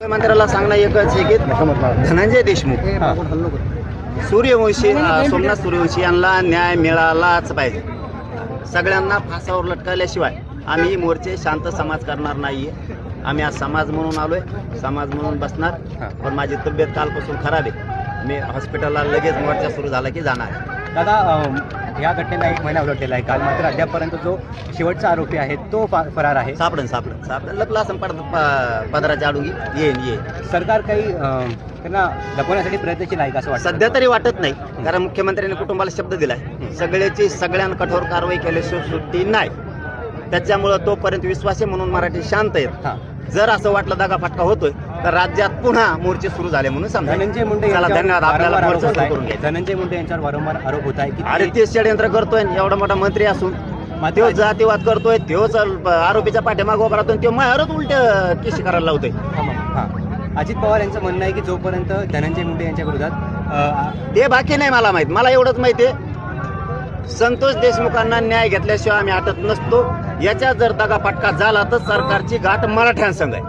मुख्यमंत्र्याला सांगणं एकच आहे की धनंजय देशमुख. सूर्यवंशी सोमनाथ सूर्यवंशी यांना न्याय मिळालाच पाहिजे. सगळ्यांना फासावर लटकवल्याशिवाय आम्ही मोर्चे शांत समाज करणार नाहीये. आम्ही आज समाज म्हणून आलोय. समाज म्हणून बसणार. पण माझी तब्येत कालपासून खराब आहे. मी हॉस्पिटलला लगेच मोर्चा सुरू झाला की जाणार. दादा या घटनेला एक महिना उलटलेला आहे. काल मात्र अद्यापपर्यंत जो शेवटचा आरोपी आहे तो फा- फरार आहे. सापडन सापडन सापडन. लपला असं पड प- पदराच्या आडून येईन येईन. सरकार काही अं, त्यांना लपवण्यासाठी प्रयत्नशील आहे का असं वाटतं? सध्या तरी वाटत नाही. कारण मुख्यमंत्र्यांनी कुटुंबाला शब्द दिलाय. सगळ्याची सगळ्यांना कठोर कारवाई केल्याशिवाय सुट्टी नाही. त्याच्यामुळं तोपर्यंत विश्वास आहे म्हणून मराठी शांत आहेत. हां. जर असं वाटलं दगा फटका होतोय. तर राज्यात पुन्हा मोर्चे सुरू झाले म्हणून समजा. धनंजय मुंडे चला धन्यवाद. आपल्याला मोर्चा सुरू करून. घ्यायचा. धनंजय मुंडे यांच्यावर वारंवार आरोप होत आहे की अरे षडयंत्र करतोय एवढा मोठा मंत्री असून. मात्र तो जातीवाद करतोय तोच आरोपीच्या पाठीमागं उभा राहतोय तो मारत उलट केशी करायला लावतोय. अजित पवार यांचं म्हणणं आहे की जोपर्यंत धनंजय मुंडे यांच्या विरोधात ते बाकी नाही मला माहीत. मला एवढंच माहिती आहे. संतोष देशमुखांना न्याय घेतल्याशिवाय आम्ही हटत नसतो. याच्या जर दगा फटका झाला तर सरकारची गाठ मराठ्यांसंग आहे.